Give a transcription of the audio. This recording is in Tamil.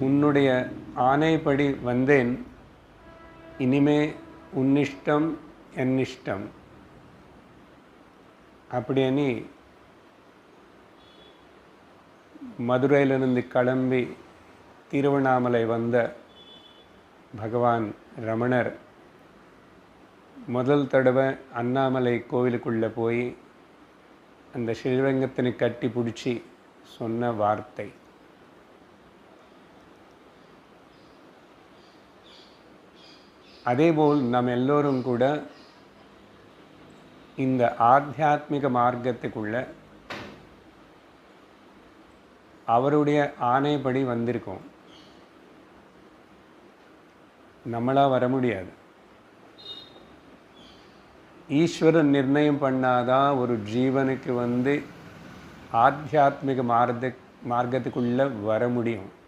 உன்னுடைய ஆணைப்படி வந்தேன் இனிமே உன்னிஷ்டம் என்னிஷ்டம். அப்படின்னு மதுரையிலிருந்து கிளம்பி திருவண்ணாமலை வந்த பகவான் ரமணர் முதல் தடவை அண்ணாமலை கோவிலுக்குள்ளே போய் அந்த ஸ்ரீரங்கத்தினை கட்டி பிடிச்சி சொன்ன வார்த்தை. அதேபோல் நாம் எல்லோரும் கூட இந்த ஆத்தியாத்மிக மார்க்கத்துக்குள்ள அவருடைய ஆணைப்படி வந்திருக்கோம். நம்மளாக வர முடியாது. ஈஸ்வரன் நிர்ணயம் பண்ணாதான் ஒரு ஜீவனுக்கு வந்து ஆத்தியாத்மிக மார்க்க மார்க்கத்துக்குள்ளே வர முடியும்.